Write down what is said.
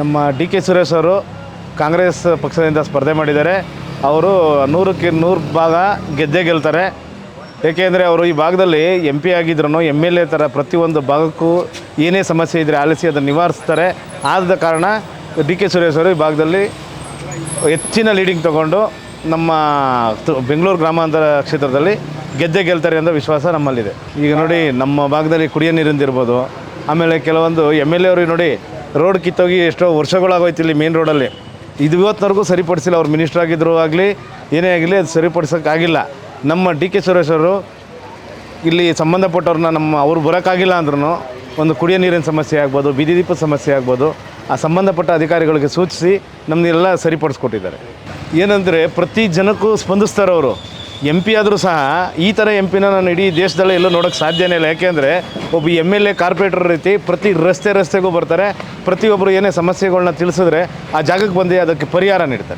ನಮ್ಮ D K Suresh ಅವರು ಕಾಂಗ್ರೆಸ್ ಪಕ್ಷದಿಂದ ಸ್ಪರ್ಧೆ ಮಾಡಿದ್ದಾರೆ. ಅವರು ನೂರಕ್ಕೆ ನೂರು ಭಾಗ ಗೆದ್ದೇ ಗೆಲ್ತಾರೆ. ಏಕೆಂದರೆ ಅವರು ಈ ಭಾಗದಲ್ಲಿ ಎಂ ಪಿ ಆಗಿದ್ರು ಎಂ ಎಲ್ ಎ ಥರ ಪ್ರತಿಯೊಂದು ಭಾಗಕ್ಕೂ ಏನೇ ಸಮಸ್ಯೆ ಇದ್ದರೆ ಆಲಿಸಿ ಅದನ್ನು ನಿವಾರಿಸ್ತಾರೆ. ಆದ ಕಾರಣ ಡಿ ಕೆ ಸುರೇಶ್ ಅವರು ಈ ಭಾಗದಲ್ಲಿ ಹೆಚ್ಚಿನ ಲೀಡಿಂಗ್ ತಗೊಂಡು ನಮ್ಮ ಬೆಂಗಳೂರು ಗ್ರಾಮಾಂತರ ಕ್ಷೇತ್ರದಲ್ಲಿ ಗೆದ್ದೆ ಗೆಲ್ತಾರೆ ಅಂತ ವಿಶ್ವಾಸ ನಮ್ಮಲ್ಲಿದೆ. ಈಗ ನೋಡಿ ನಮ್ಮ ಭಾಗದಲ್ಲಿ ಕುಡಿಯೋ ನೀರಿಂದಿರ್ಬೋದು ಆಮೇಲೆ ಕೆಲವೊಂದು ಎಂ ಎಲ್ ಎ ಅವ್ರಿಗೆ ನೋಡಿ ರೋಡ್ ಕಿತ್ತೋಗಿ ಎಷ್ಟೋ ವರ್ಷಗಳಾಗೋಯ್ತು ಇಲ್ಲಿ ಮೇನ್ ರೋಡಲ್ಲಿ ಇದು ಇವತ್ತಿನವರೆಗೂ ಸರಿಪಡಿಸಿಲ್ಲ, ಅವ್ರು ಮಿನಿಸ್ಟರ್ ಆಗಿದ್ದರೂ ಆಗಲಿ, ಏನೇ ಆಗಲಿ ಅದು ಸರಿಪಡಿಸೋಕ್ಕಾಗಿಲ್ಲ ನಮ್ಮ ಡಿ ಕೆ ಸುರೇಶ್ ಅವರು ಇಲ್ಲಿ ಸಂಬಂಧಪಟ್ಟವ್ರನ್ನ ನಮ್ಮ, ಅವ್ರು ಬರೋಕ್ಕಾಗಿಲ್ಲ ಅಂದ್ರೂ ಒಂದು ಕುಡಿಯೋ ನೀರಿನ ಸಮಸ್ಯೆ ಆಗ್ಬೋದು, ಬೀದಿ ದೀಪದ ಸಮಸ್ಯೆ ಆಗ್ಬೋದು, ಆ ಸಂಬಂಧಪಟ್ಟ ಅಧಿಕಾರಿಗಳಿಗೆ ಸೂಚಿಸಿ ನಮ್ಮನ್ನೆಲ್ಲ ಸರಿಪಡಿಸ್ಕೊಟ್ಟಿದ್ದಾರೆ. ಏನಂದರೆ ಪ್ರತಿ ಜನಕ್ಕೂ ಸ್ಪಂದಿಸ್ತಾರೆ ಅವರು. ಎಂ ಪಿ ಆದರೂ ಸಹ ಈ ಥರ ಎಂ ಪಿನ ನಾನು ಇಡೀ ದೇಶದಲ್ಲೇ ಎಲ್ಲೂ ನೋಡೋಕ್ಕೆ ಸಾಧ್ಯನೇ ಇಲ್ಲ. ಯಾಕೆಂದರೆ ಒಬ್ಬ ಎಂ ಎಲ್ ಎ ಕಾರ್ಪೊರೇಟರ್ ರೀತಿ ಪ್ರತಿ ರಸ್ತೆ ರಸ್ತೆಗೂ ಬರ್ತಾರೆ. ಪ್ರತಿಯೊಬ್ಬರು ಏನೇ ಸಮಸ್ಯೆಗಳನ್ನ ತಿಳಿಸಿದ್ರೆ ಆ ಜಾಗಕ್ಕೆ ಬಂದು ಅದಕ್ಕೆ ಪರಿಹಾರ ನೀಡ್ತಾರೆ.